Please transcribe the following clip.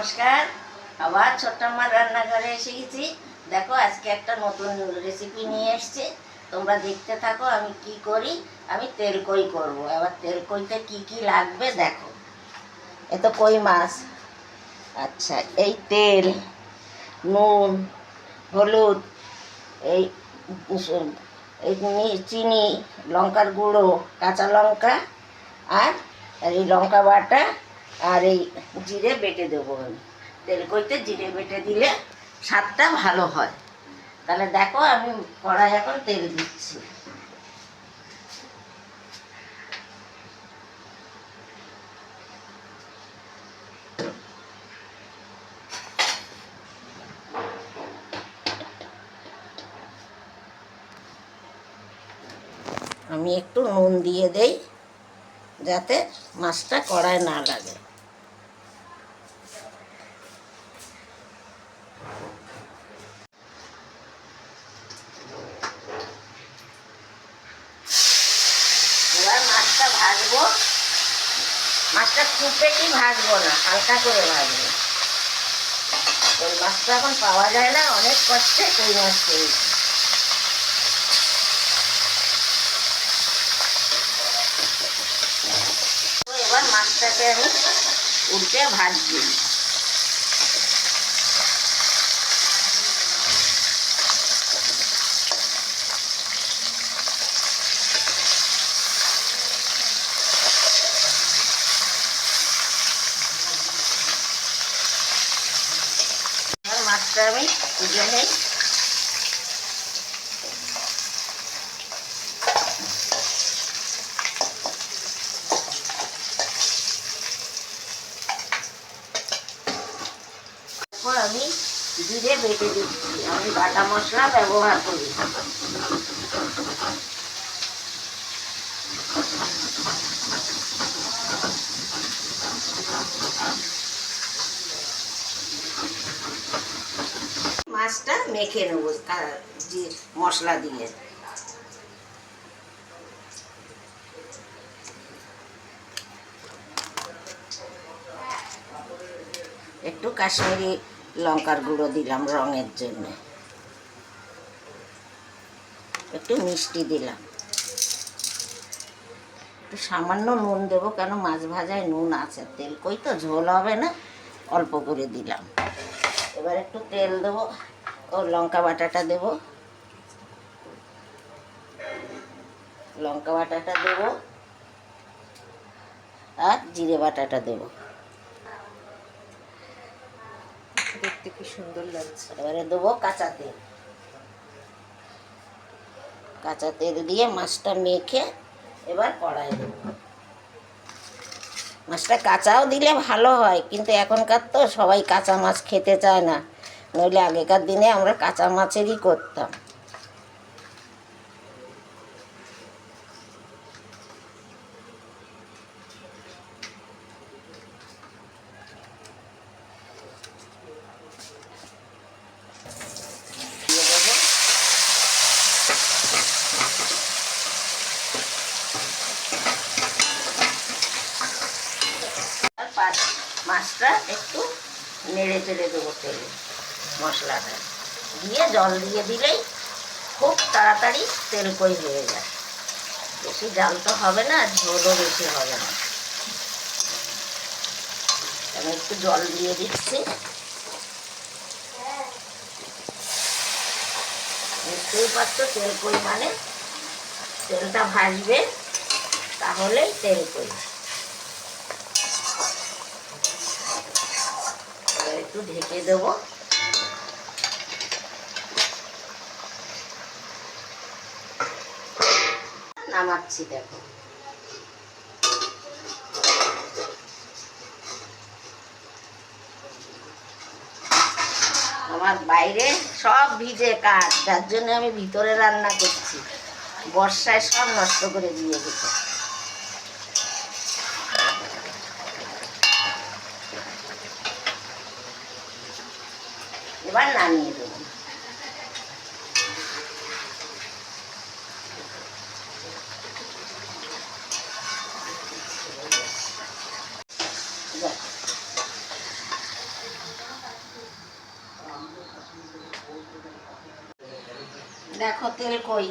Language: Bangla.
নমস্কার। আবার ছোট্ট আমার রান্নাঘরে এসে গেছি। দেখো, আজকে একটা নতুন রেসিপি নিয়ে এসেছি। তোমরা দেখতে থাকো, আমি কি করি? আমি তেল কই করব। এবার তেল কইতে কি কি লাগবে দেখো। এ তো কই মাছ? আচ্ছা এই তেল, নুন, হলুদ, এই চিনি, লঙ্কার গুঁড়ো, কাঁচা লঙ্কা, আর এই লঙ্কা বাটা আর এই জিরে বেটে দেবো আমি। তেল কইতে জিরে বেটে দিলে স্বাদটা ভালো হয়। তাহলে দেখো আমি কড়াই এখন তেল দিচ্ছি। আমি একটু নুন দিয়ে দেই, যাতে মাছটা কড়ায় না লাগে এবার মাছটা ভাজবো। মাছটা খুব বেশি ভাজবো না, হালকা করে ভাজবো। ওই মাছটা এখন পাওয়া যায় না, অনেক কষ্টে কই মাছ পেয়েছি এবার মাছটাকে আমি উল্টে ভাজছি এবার মাছটা আমি তারপর আমি দুধে বেটে দিচ্ছি। আমি বাটা মশলা ব্যবহার করি। মাছটা মেখে নেব যে মশলা দিয়ে। একটু কাশ্মীরি লঙ্কার গুঁড়ো দিলাম রঙের জন্য। একটু মিষ্টি দিলাম। একটু সামান্য নুন দেবো, কেন মাছ ভাজায় নুন আছে, তেল কই তো, ঝোল হবে না? অল্প করে দিলাম। এবার একটু তেল দেবো ও লঙ্কা বাটাটা দেবো। লঙ্কা বাটাটা দেবো আর জিরে বাটাটা দেবো। দেখতে কি সুন্দর লাগছে। এবারে দেবো কাঁচা তেল। কাঁচা তেল দিয়ে মাছটা মেখে এবার কড়াই দেবো। মাছটা কাঁচাও দিলে ভালো হয়, কিন্তু এখনকার তো সবাই কাঁচা মাছ খেতে চায় না। নইলে আগেকার দিনে আমরা কাঁচা মাছেরই করতাম দিয়ে দেবো আর পাঁচ মাছটা একটু নেড়ে চেড়ে দেবো তেলে মশলাটা। দিয়ে জল দিয়ে দিলেই খুব তাড়াতাড়ি তেল কই হয়ে যায়। বেশি জাল তো হবে না, ঝোলও বেশি হবে না। আমি একটু জল দিয়ে দিচ্ছি। বুঝতেই পারছ তেল কই মানে? তেলটা ভাজবে, তাহলেই তেল কই এবার একটু ঢেকে দেবো। নামাচ্ছি দেখো। আমার বাইরে সব ভিজে কাজ, যার জন্য আমি ভিতরে রান্না করছি। বর্ষায় সব নষ্ট করে দিয়ে গেছে এবার নামিয়ে দেব। দেখো তেল কই?